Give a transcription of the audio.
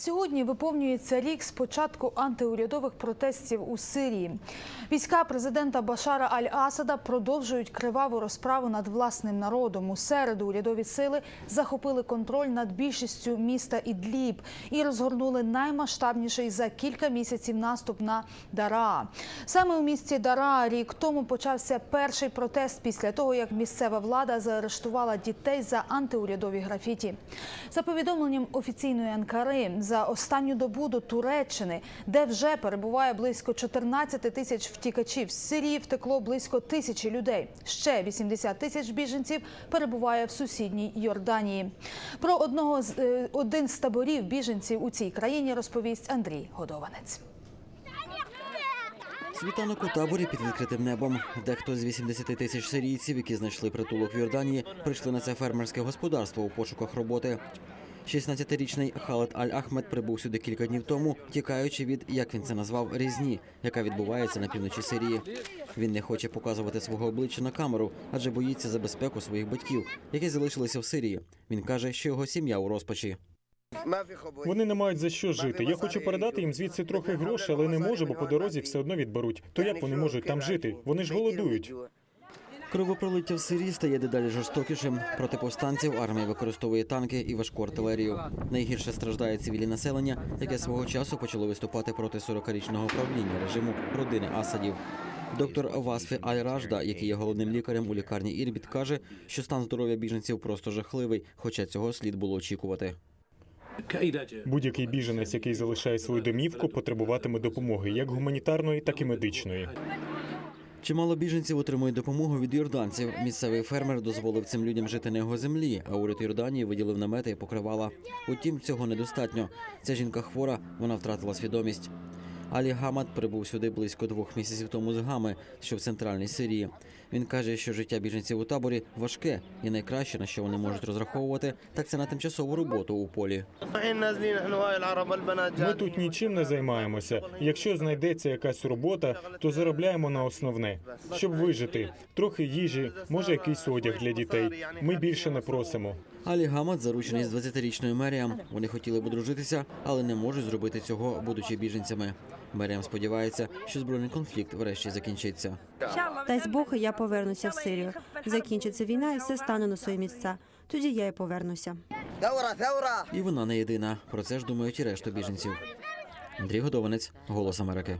Сьогодні виповнюється рік з початку антиурядових протестів у Сирії. Війська президента Башара Аль-Асада продовжують криваву розправу над власним народом. У середу урядові сили захопили контроль над більшістю міста Ідліб і розгорнули наймасштабніший за кілька місяців наступ на Дара. Саме у місті Дара рік тому почався перший протест після того, як місцева влада заарештувала дітей за антиурядові графіті. За повідомленням офіційної Анкари, за останню добу до Туреччини, де вже перебуває близько 14 тисяч втікачів з Сирії, втекло близько тисячі людей. Ще 80 тисяч біженців перебуває в сусідній Йорданії. Про одного з е, один з таборів біженців у цій країні розповість Андрій Годованець. Світанок у таборі під відкритим небом. Дехто з 80 тисяч сирійців, які знайшли притулок в Йорданії, прийшли на це фермерське господарство у пошуках роботи. 16-річний Халет Аль-Ахмед прибув сюди кілька днів тому, тікаючи від, як він це назвав, різні, яка відбувається на півночі Сирії. Він не хоче показувати свого обличчя на камеру, адже боїться за безпеку своїх батьків, які залишилися в Сирії. Він каже, що його сім'я у розпачі. Вони не мають за що жити. Я хочу передати їм звідси трохи грошей, але не можу, бо по дорозі все одно відберуть. То як вони можуть там жити? Вони ж голодують. Кровопролиття в Сирії стає дедалі жорстокішим. Проти повстанців армія використовує танки і важку артилерію. Найгірше страждає цивільне населення, яке свого часу почало виступати проти 40-річного правління режиму родини Асадів. Доктор Васфі Аль-Ражда, який є головним лікарем у лікарні Ірбіт, каже, що стан здоров'я біженців просто жахливий, хоча цього слід було очікувати. Будь-який біженець, який залишає свою домівку, потребуватиме допомоги як гуманітарної, так і медичної. Чимало біженців отримують допомогу від йорданців. Місцевий фермер дозволив цим людям жити на його землі, а уряд Йорданії виділив намети і покривала. Утім, цього недостатньо. Ця жінка хвора, вона втратила свідомість. Алі Гамад прибув сюди близько двох місяців тому з Гами, що в центральній Сирії. Він каже, що життя біженців у таборі важке, і найкраще, на що вони можуть розраховувати, так це на тимчасову роботу у полі. Ми тут нічим не займаємося. Якщо знайдеться якась робота, то заробляємо на основне, щоб вижити. Трохи їжі, може якийсь одяг для дітей. Ми більше не просимо. Алі Гамад заручений з 20-річною Меріам. Вони хотіли б одружитися, але не можуть зробити цього, будучи біженцями. Мерем сподівається, що збройний конфлікт врешті закінчиться. Дасть Бог, я повернуся в Сирію. Закінчиться війна, і все стане на свої місця. Тоді я і повернуся. І вона не єдина. Про це ж думають і решту біженців. Андрій Годованець, голос Америки.